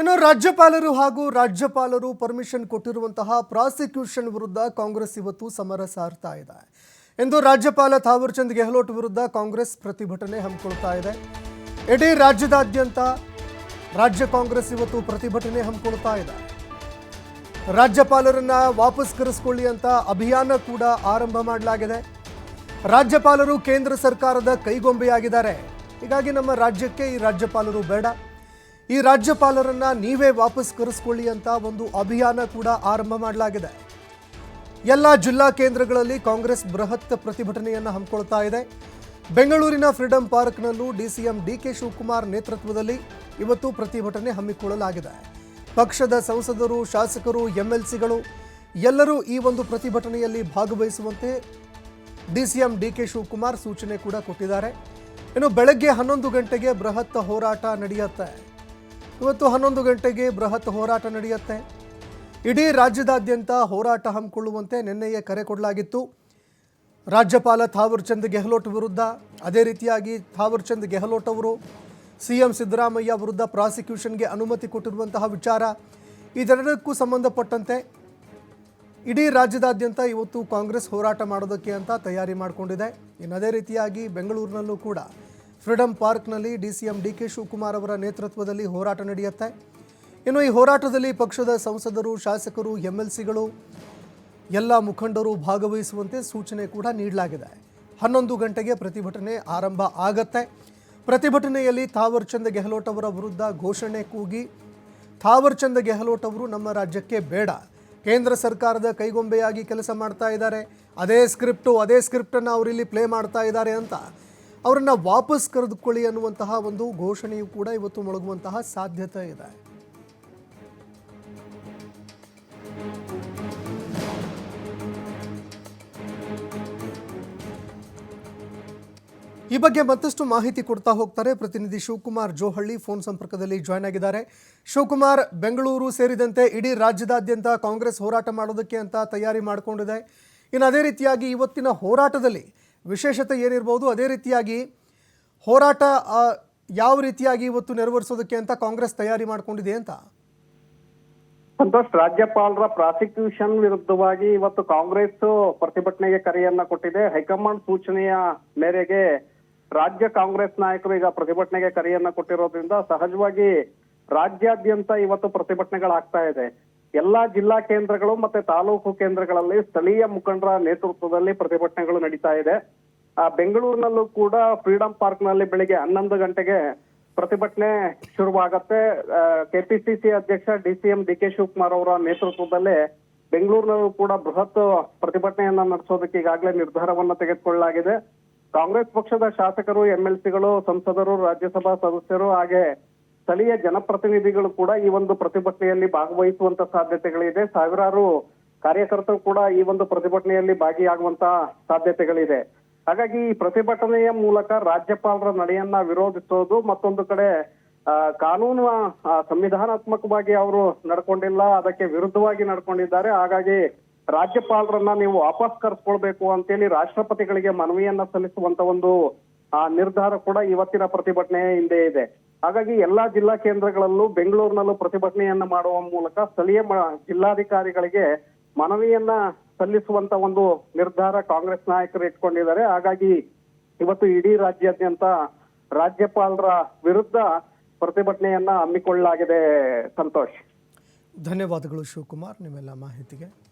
ಇನ್ನು ರಾಜ್ಯಪಾಲರು ಹಾಗೂ ರಾಜ್ಯಪಾಲರು ಪರ್ಮಿಷನ್ ಕೊಟ್ಟಿರುವಂತಹ ಪ್ರಾಸಿಕ್ಯೂಷನ್ ವಿರುದ್ಧ ಕಾಂಗ್ರೆಸ್ ಇವತ್ತು ಸಮರ ಸಾರ್ತಾ ಇದೆ. ಎಂದು ರಾಜ್ಯಪಾಲ ಥಾವರ್ಚಂದ್ ಗೆಹ್ಲೋಟ್ ವಿರುದ್ಧ ಕಾಂಗ್ರೆಸ್ ಪ್ರತಿಭಟನೆ ಹಮ್ಮಿಕೊಳ್ತಾ ಇದೆ. ಇಡೀ ರಾಜ್ಯದಾದ್ಯಂತ ರಾಜ್ಯ ಕಾಂಗ್ರೆಸ್ ಇವತ್ತು ಪ್ರತಿಭಟನೆ ಹಮ್ಮಿಕೊಳ್ತಾ ಇದೆ. ರಾಜ್ಯಪಾಲರನ್ನ ವಾಪಸ್ ಕರೆಸ್ಕೊಳ್ಳಿ ಅಂತ ಅಭಿಯಾನ ಕೂಡ ಆರಂಭ ಮಾಡಲಾಗಿದೆ. ರಾಜ್ಯಪಾಲರು ಕೇಂದ್ರ ಸರ್ಕಾರದ ಕೈಗೊಂಬೆಯಾಗಿದ್ದಾರೆ. ಹೀಗಾಗಿ ನಮ್ಮ ರಾಜ್ಯಕ್ಕೆ ಈ ರಾಜ್ಯಪಾಲರು ಬೇಡ. ಈ ರಾಜ್ಯಪಾಲರನ್ನ ನೀವೇ ವಾಪಸ್ ಕರೆಸ್ಕೊಳ್ಳಿ ಅಂತ ಒಂದು ಅಭಿಯಾನ ಕೂಡ ಆರಂಭ ಮಾಡಲಾಗಿದೆ. ಎಲ್ಲ ಜಿಲ್ಲಾ ಕೇಂದ್ರಗಳಲ್ಲಿ ಕಾಂಗ್ರೆಸ್ ಬೃಹತ್ ಪ್ರತಿಭಟನೆಯನ್ನು ಹಮ್ಮಿಕೊಳ್ತಾ ಇದೆ. ಬೆಂಗಳೂರಿನ ಫ್ರೀಡಂ ಪಾರ್ಕ್ನಲ್ಲೂ ಡಿಸಿಎಂ ಡಿಕೆ ಶಿವಕುಮಾರ್ ನೇತೃತ್ವದಲ್ಲಿ ಇವತ್ತು ಪ್ರತಿಭಟನೆ ಹಮ್ಮಿಕೊಳ್ಳಲಾಗಿದೆ. ಪಕ್ಷದ ಸಂಸದರು, ಶಾಸಕರು, ಎಂಎಲ್ಸಿಗಳು ಎಲ್ಲರೂ ಈ ಒಂದು ಪ್ರತಿಭಟನೆಯಲ್ಲಿ ಭಾಗವಹಿಸುವಂತೆ ಡಿಸಿಎಂ ಡಿಕೆ ಶಿವಕುಮಾರ್ ಸೂಚನೆ ಕೂಡ ಕೊಟ್ಟಿದ್ದಾರೆ. ಇನ್ನು ಬೆಳಗ್ಗೆ ಹನ್ನೊಂದು ಗಂಟೆಗೆ ಬೃಹತ್ ಹೋರಾಟ ನಡೆಯುತ್ತೆ. ಇವತ್ತು ಹನ್ನೊಂದು ಗಂಟೆಗೆ ಬೃಹತ್ ಹೋರಾಟ ನಡೆಯುತ್ತೆ. ಇಡೀ ರಾಜ್ಯದಾದ್ಯಂತ ಹೋರಾಟ ಹಮ್ಮಿಕೊಳ್ಳುವಂತೆ ನಿನ್ನೆಯೇ ಕರೆ ಕೊಡಲಾಗಿತ್ತು. ರಾಜ್ಯಪಾಲ ಥಾವರ್ಚಂದ್ ಗೆಹ್ಲೋಟ್ ವಿರುದ್ಧ, ಅದೇ ರೀತಿಯಾಗಿ ಥಾವರ್ಚಂದ್ ಗೆಹ್ಲೋಟ್ ಅವರು ಸಿ ಎಂ ಸಿದ್ದರಾಮಯ್ಯ ವಿರುದ್ಧ ಪ್ರಾಸಿಕ್ಯೂಷನ್ಗೆ ಅನುಮತಿ ಕೊಟ್ಟಿರುವಂತಹ ವಿಚಾರ ಇದೆರಡಕ್ಕೂ ಸಂಬಂಧಪಟ್ಟಂತೆ ಇಡೀ ರಾಜ್ಯದಾದ್ಯಂತ ಇವತ್ತು ಕಾಂಗ್ರೆಸ್ ಹೋರಾಟ ಮಾಡೋದಕ್ಕೆ ಅಂತ ತಯಾರಿ ಮಾಡಿಕೊಂಡಿದೆ. ಇನ್ನು ಅದೇ ರೀತಿಯಾಗಿ ಬೆಂಗಳೂರಿನಲ್ಲೂ ಕೂಡ ಫ್ರೀಡಮ್ ಪಾರ್ಕ್ನಲ್ಲಿ D C M D K Shivakumar ಅವರ ನೇತೃತ್ವದಲ್ಲಿ ಹೋರಾಟ ನಡೆಯುತ್ತೆ. ಇನ್ನು ಈ ಹೋರಾಟದಲ್ಲಿ ಪಕ್ಷದ ಸಂಸದರು, ಶಾಸಕರು ಎಂ ಎಲ್ ಸಿಗಳು ಎಲ್ಲ ಮುಖಂಡರು ಭಾಗವಹಿಸುವಂತೆ ಸೂಚನೆ ಕೂಡ ನೀಡಲಾಗಿದೆ. ಹನ್ನೊಂದು ಗಂಟೆಗೆ ಪ್ರತಿಭಟನೆ ಆರಂಭ ಆಗತ್ತೆ. ಪ್ರತಿಭಟನೆಯಲ್ಲಿ ಥಾವರ್ಚಂದ್ ಗೆಹ್ಲೋಟ್ ಅವರ ವಿರುದ್ಧ ಘೋಷಣೆ ಕೂಗಿ ಥಾವರ್ಚಂದ್ ಗೆಹ್ಲೋಟ್ ಅವರು ನಮ್ಮ ರಾಜ್ಯಕ್ಕೆ ಬೇಡ. ಕೇಂದ್ರ ಸರ್ಕಾರದ ಕೈಗೊಂಬೆಯಾಗಿ ಕೆಲಸ ಮಾಡ್ತಾ ಇದ್ದಾರೆ. ಅದೇ ಸ್ಕ್ರಿಪ್ಟು, ಅದೇ ಸ್ಕ್ರಿಪ್ಟನ್ನು ಅವರಿಲ್ಲಿ ಪ್ಲೇ ಮಾಡ್ತಾ ಇದ್ದಾರೆ ಅಂತ. ಅವರನ್ನು ವಾಪಸ್ ಕರೆದುಕೊಳ್ಳಿ ಅನ್ನುವಂತಹ ಒಂದು ಘೋಷಣೆಯು ಕೂಡ ಇವತ್ತು ಮೊಳಗುವಂತಹ ಸಾಧ್ಯತೆ ಇದೆ. ಈ ಬಗ್ಗೆ ಮತ್ತಷ್ಟು ಮಾಹಿತಿ ಕೊಡ್ತಾ ಹೋಗ್ತಾರೆ ಪ್ರತಿನಿಧಿ ಶಿವಕುಮಾರ್ ಜೋಹಳ್ಳಿ. ಫೋನ್ ಸಂಪರ್ಕದಲ್ಲಿ ಜಾಯ್ನ್ ಆಗಿದ್ದಾರೆ. ಶಿವಕುಮಾರ್, ಬೆಂಗಳೂರು ಸೇರಿದಂತೆ ಇಡೀ ರಾಜ್ಯದಾದ್ಯಂತ ಕಾಂಗ್ರೆಸ್ ಹೋರಾಟ ಮಾಡೋದಕ್ಕೆ ಅಂತ ತಯಾರಿ ಮಾಡಿಕೊಂಡಿದೆ. ಇನ್ನು ಅದೇ ರೀತಿಯಾಗಿ ಇವತ್ತಿನ ಹೋರಾಟದಲ್ಲಿ ವಿಶೇಷತೆ ಏನಿರ್ಬೋದು, ಅದೇ ರೀತಿಯಾಗಿ ಹೋರಾಟ ಯಾವ ರೀತಿಯಾಗಿ ಇವತ್ತು ನೆರವೇರಿಸೋದಕ್ಕೆ ಅಂತ ಕಾಂಗ್ರೆಸ್ ತಯಾರಿ ಮಾಡಿಕೊಂಡಿದೆ ಅಂತ? ಸಂತೋಷ್, ರಾಜ್ಯಪಾಲರ ಪ್ರಾಸಿಕ್ಯೂಷನ್ ವಿರುದ್ಧವಾಗಿ ಇವತ್ತು ಕಾಂಗ್ರೆಸ್ ಪ್ರತಿಭಟನೆಗೆ ಕರೆಯನ್ನ ಕೊಟ್ಟಿದೆ. ಹೈಕಮಾಂಡ್ ಸೂಚನೆಯ ಮೇರೆಗೆ ರಾಜ್ಯ ಕಾಂಗ್ರೆಸ್ ನಾಯಕರು ಈಗ ಪ್ರತಿಭಟನೆಗೆ ಕರೆಯನ್ನ ಕೊಟ್ಟಿರೋದ್ರಿಂದ ಸಹಜವಾಗಿ ರಾಜ್ಯಾದ್ಯಂತ ಇವತ್ತು ಪ್ರತಿಭಟನೆಗಳಾಗ್ತಾ ಇದೆ. ಎಲ್ಲಾ ಜಿಲ್ಲಾ ಕೇಂದ್ರಗಳು ಮತ್ತೆ ತಾಲೂಕು ಕೇಂದ್ರಗಳಲ್ಲಿ ಸ್ಥಳೀಯ ಮುಖಂಡರ ನೇತೃತ್ವದಲ್ಲಿ ಪ್ರತಿಭಟನೆಗಳು ನಡೀತಾ ಇದೆ. ಆ, ಬೆಂಗಳೂರಿನಲ್ಲೂ ಕೂಡ ಫ್ರೀಡಂ ಪಾರ್ಕ್ನಲ್ಲಿ ಬೆಳಿಗ್ಗೆ ಹನ್ನೊಂದು ಗಂಟೆಗೆ ಪ್ರತಿಭಟನೆ ಶುರುವಾಗತ್ತೆ. ಕೆಪಿಸಿಸಿ ಅಧ್ಯಕ್ಷ ಡಿಸಿಎಂ ಡಿ ಕೆ ಶಿವಕುಮಾರ್ ಅವರ ನೇತೃತ್ವದಲ್ಲಿ ಬೆಂಗಳೂರಿನಲ್ಲೂ ಕೂಡ ಬೃಹತ್ ಪ್ರತಿಭಟನೆಯನ್ನ ನಡೆಸೋದಕ್ಕೆ ಈಗಾಗಲೇ ನಿರ್ಧಾರವನ್ನ ತೆಗೆದುಕೊಳ್ಳಲಾಗಿದೆ. ಕಾಂಗ್ರೆಸ್ ಪಕ್ಷದ ಶಾಸಕರು, ಎಂಎಲ್ಸಿಗಳು, ಸಂಸದರು, ರಾಜ್ಯಸಭಾ ಸದಸ್ಯರು ಹಾಗೆ ಸ್ಥಳೀಯ ಜನಪ್ರತಿನಿಧಿಗಳು ಕೂಡ ಈ ಒಂದು ಪ್ರತಿಭಟನೆಯಲ್ಲಿ ಭಾಗವಹಿಸುವಂತ ಸಾಧ್ಯತೆಗಳಿದೆ. ಸಾವಿರಾರು ಕಾರ್ಯಕರ್ತರು ಕೂಡ ಈ ಒಂದು ಪ್ರತಿಭಟನೆಯಲ್ಲಿ ಭಾಗಿಯಾಗುವಂತ ಸಾಧ್ಯತೆಗಳಿದೆ. ಹಾಗಾಗಿ ಈ ಪ್ರತಿಭಟನೆಯ ಮೂಲಕ ರಾಜ್ಯಪಾಲರ ನಡೆಯನ್ನ ವಿರೋಧಿಸೋದು ಮತ್ತೊಂದು ಕಡೆ ಕಾನೂನು ಸಂವಿಧಾನಾತ್ಮಕವಾಗಿ ಅವರು ನಡ್ಕೊಂಡಿಲ್ಲ, ಅದಕ್ಕೆ ವಿರುದ್ಧವಾಗಿ ನಡ್ಕೊಂಡಿದ್ದಾರೆ. ಹಾಗಾಗಿ ರಾಜ್ಯಪಾಲರನ್ನ ನೀವು ವಾಪಸ್ ಕರೆಸ್ಕೊಳ್ಬೇಕು ಅಂತೇಳಿ ರಾಷ್ಟ್ರಪತಿಗಳಿಗೆ ಮನವಿಯನ್ನ ಸಲ್ಲಿಸುವಂತ ಒಂದು, ಆ, ನಿರ್ಧಾರ ಕೂಡ ಇವತ್ತಿನ ಪ್ರತಿಭಟನೆಯ ಹಿಂದೆ ಇದೆ. ಹಾಗಾಗಿ ಎಲ್ಲಾ ಜಿಲ್ಲಾ ಕೇಂದ್ರಗಳಲ್ಲೂ ಬೆಂಗಳೂರಿನಲ್ಲೂ ಪ್ರತಿಭಟನೆಯನ್ನ ಮಾಡುವ ಮೂಲಕ ಸ್ಥಳೀಯ ಜಿಲ್ಲಾಧಿಕಾರಿಗಳಿಗೆ ಮನವಿಯನ್ನ ಸಲ್ಲಿಸುವಂತ ಒಂದು ನಿರ್ಧಾರ ಕಾಂಗ್ರೆಸ್ ನಾಯಕರು ಇಟ್ಕೊಂಡಿದ್ದಾರೆ. ಹಾಗಾಗಿ ಇವತ್ತು ಇಡೀ ರಾಜ್ಯಾದ್ಯಂತ ರಾಜ್ಯಪಾಲರ ವಿರುದ್ಧ ಪ್ರತಿಭಟನೆಯನ್ನ ಹಮ್ಮಿಕೊಳ್ಳಲಾಗಿದೆ ಸಂತೋಷ್. ಧನ್ಯವಾದಗಳು ಶಿವಕುಮಾರ್, ನಿಮ್ಮೆಲ್ಲ ಮಾಹಿತಿಗೆ.